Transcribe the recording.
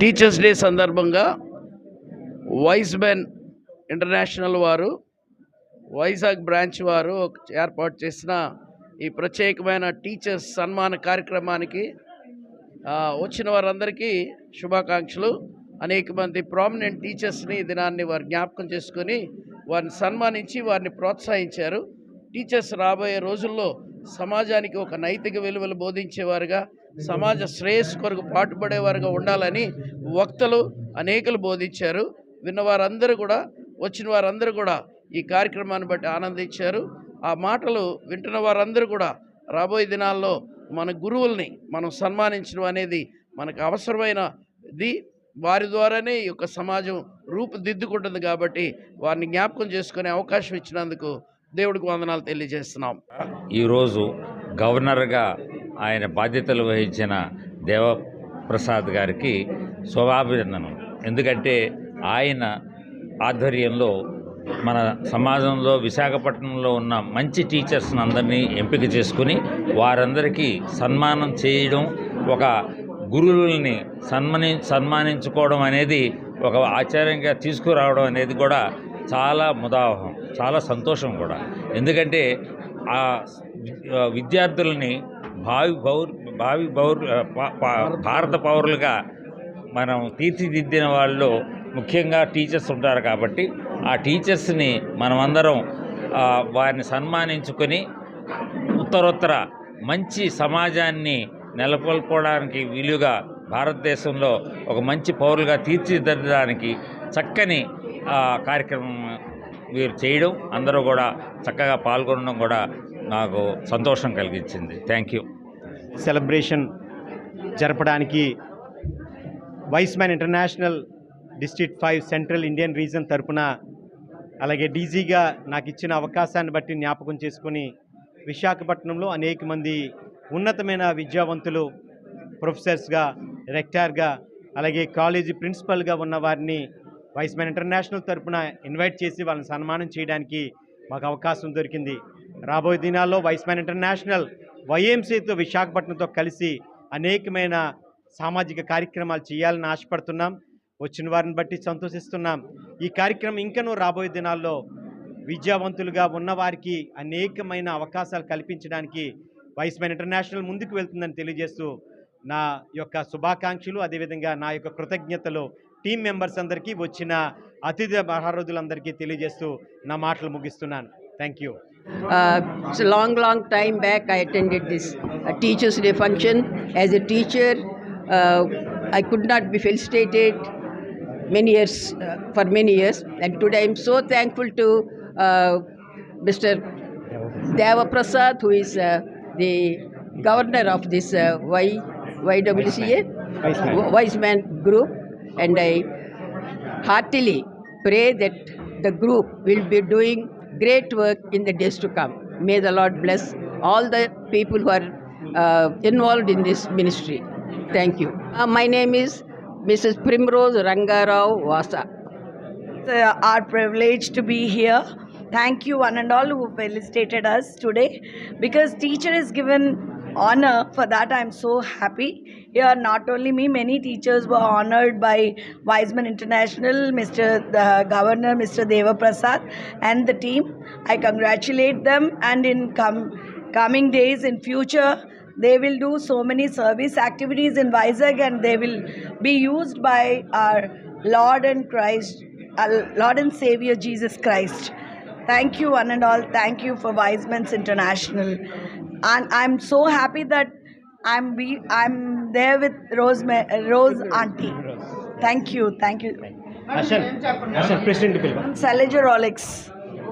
Teachers day సందర్భంగా Y's men international వారు Vizag branch వారు ఏర్పాటు చేసిన ఈ ప్రత్యేకమైన టీచర్స్ సన్మాన కార్యక్రమానికి వచ్చిన వారందరికీ శుభాకాంక్షలు. అనేక మంది ప్రామినెంట్ టీచర్స్ని దినాన్ని వారు జ్ఞాపకం చేసుకొని వారిని సన్మానించి వారిని ప్రోత్సహించారు. టీచర్స్ రాబోయే రోజుల్లో సమాజానికి ఒక నైతిక విలువలు బోధించేవారుగా సమాజ శ్రేయస్సు కొరకు పాటుపడేవారుగా ఉండాలని వక్తలు అనేకలు బోధించారు. విన్న వారందరూ కూడా వచ్చిన వారందరూ కూడా ఈ కార్యక్రమాన్ని బట్టి ఆనందించారు. ఆ మాటలు వింటున్న వారందరూ కూడా రాబోయే దినాల్లో మన గురువుల్ని మనం సన్మానించడం అనేది మనకు అవసరమైనది. వారి ద్వారానే ఈ యొక్క సమాజం రూపుదిద్దుకుంటుంది కాబట్టి వారిని జ్ఞాపకం చేసుకునే అవకాశం ఇచ్చినందుకు దేవుడికి వందనాలు తెలియజేస్తున్నాం. ఈరోజు గవర్నర్గా ఆయన బాధ్యతలు వహించిన దేవప్రసాద్ గారికి శుభాభినందనం ఎందుకంటే ఆయన ఆధ్వర్యంలో మన సమాజంలో విశాఖపట్నంలో ఉన్న మంచి టీచర్స్ని అందరినీ ఎంపిక చేసుకుని వారందరికీ సన్మానం చేయడం ఒక గురువుల్ని సన్మాని సన్మానించుకోవడం అనేది ఒక ఆచార్యంగా తీసుకురావడం అనేది కూడా చాలా ముదావహం. చాలా సంతోషం కూడా. ఎందుకంటే ఆ విద్యార్థులని భావి పౌరు భావి పౌరు భారత పౌరులుగా మనం తీర్చిదిద్దిన వాళ్ళు ముఖ్యంగా టీచర్స్ ఉంటారు కాబట్టి ఆ టీచర్స్ని మనమందరం వారిని సన్మానించుకొని ఉత్తరోత్తర మంచి సమాజాన్ని నెలకొల్పడానికి వీలుగా భారతదేశంలో ఒక మంచి పౌరులుగా తీర్చిదిద్దడానికి చక్కని కార్యక్రమం వీరు చేయడం అందరూ కూడా చక్కగా పాల్గొనడం కూడా నాకు సంతోషం కలిగించింది. థ్యాంక్ యూ సెలబ్రేషన్ జరపడానికి Y's man international district five central Indian region తరపున అలాగే డీజీగా నాకు ఇచ్చిన అవకాశాన్ని బట్టి జ్ఞాపకం చేసుకుని విశాఖపట్నంలో అనేక మంది ఉన్నతమైన విద్యావంతులు ప్రొఫెసర్స్గా రెక్టార్గా అలాగే కాలేజీ ప్రిన్సిపల్గా ఉన్న వారిని వైస్ మ్యాన్ ఇంటర్నేషనల్ తరపున ఇన్వైట్ చేసి వాళ్ళని సన్మానం చేయడానికి మాకు అవకాశం దొరికింది. రాబోయే దినాల్లో వైస్ మ్యాన్ ఇంటర్నేషనల్ వైఎంసీతో విశాఖపట్నంతో కలిసి అనేకమైన సామాజిక కార్యక్రమాలు చేయాలని ఆశపడుతున్నాం. వచ్చిన వారిని బట్టి సంతోషిస్తున్నాం. ఈ కార్యక్రమం ఇంకనూ రాబోయే దినాల్లో విద్యావంతులుగా ఉన్నవారికి అనేకమైన అవకాశాలు కల్పించడానికి వైస్ మ్యాన్ ఇంటర్నేషనల్ ముందుకు వెళ్తుందని తెలియజేస్తూ నా యొక్క శుభాకాంక్షలు అదేవిధంగా నా యొక్క కృతజ్ఞతలు టీం మెంబర్స్ అందరికీ వచ్చిన అతిథి మహారోజులందరికీ తెలియజేస్తూ నా మాటలు ముగిస్తున్నాను thank you Uh, it's a long, long time back I attended this uh, Teachers' Day function. As a teacher, uh, I could not be felicitated many years uh, for many years, and today I'm so thankful to uh, Mr. Deva Prasad, who is uh, the governor of this uh, y, YWCA, Wise Man. Wise Man Group, and I heartily pray that the group will be doing great work in the days to come. May the Lord bless all the people who are uh, involved in this ministry. Thank you. Uh, my name is Mrs. Primrose Rangarao Vasa. uh, our privilege to be here. Thank you, one and all, who felicitated us today. Because teacher is given honor, for that I'm so happy. Here, not only me, many teachers were honored by Wiseman International, Mr. The Governor, Mr. Deva Prasad, and the team. I congratulate them, and in com- coming days, in future, they will do so many service activities in Vizag, and they will be used by our Lord and Christ, our Lord and Savior Jesus Christ. Thank you, one and all. Thank you for Wiseman's International, and i'm so happy that i'm be i'm there with rose rose auntie thank you thank you Asher, Asher, President Pilva. Salajorolix.